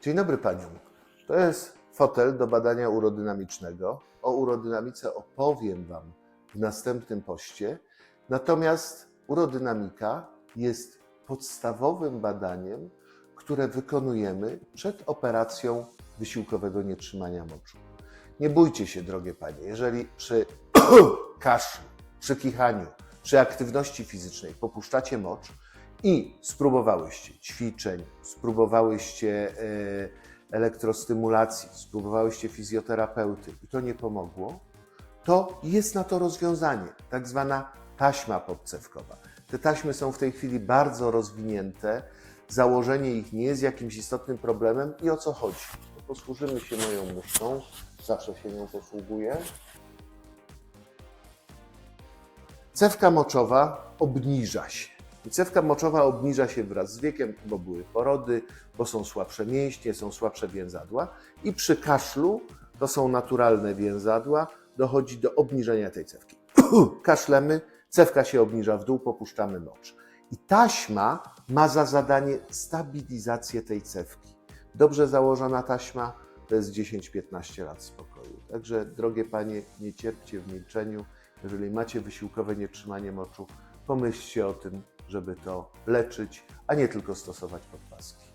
Dzień dobry paniom. To jest fotel do badania urodynamicznego. O urodynamice opowiem Wam w następnym poście. Natomiast urodynamika jest podstawowym badaniem, które wykonujemy przed operacją wysiłkowego nietrzymania moczu. Nie bójcie się, drogie panie, jeżeli przy kaszlu, przy kichaniu, przy aktywności fizycznej popuszczacie mocz i spróbowałyście ćwiczeń, spróbowałyście e, elektrostymulacji, spróbowałyście fizjoterapeuty i to nie pomogło, to jest na to rozwiązanie, tak zwana taśma podcewkowa. Te taśmy są w tej chwili bardzo rozwinięte, założenie ich nie jest jakimś istotnym problemem i o co chodzi? No, posłużymy się moją muszką, zawsze się nią posługuję. Cewka moczowa obniża się. I cewka moczowa obniża się wraz z wiekiem, bo były porody, bo są słabsze mięśnie, są słabsze więzadła. I przy kaszlu, to są naturalne więzadła, dochodzi do obniżenia tej cewki. Kaszlemy, cewka się obniża w dół, popuszczamy mocz. I taśma ma za zadanie stabilizację tej cewki. Dobrze założona taśma to jest 10-15 lat spokoju. Także, drogie panie, nie cierpcie w milczeniu. Jeżeli macie wysiłkowe nietrzymanie moczu, pomyślcie o tym, żeby to leczyć, a nie tylko stosować podpaski.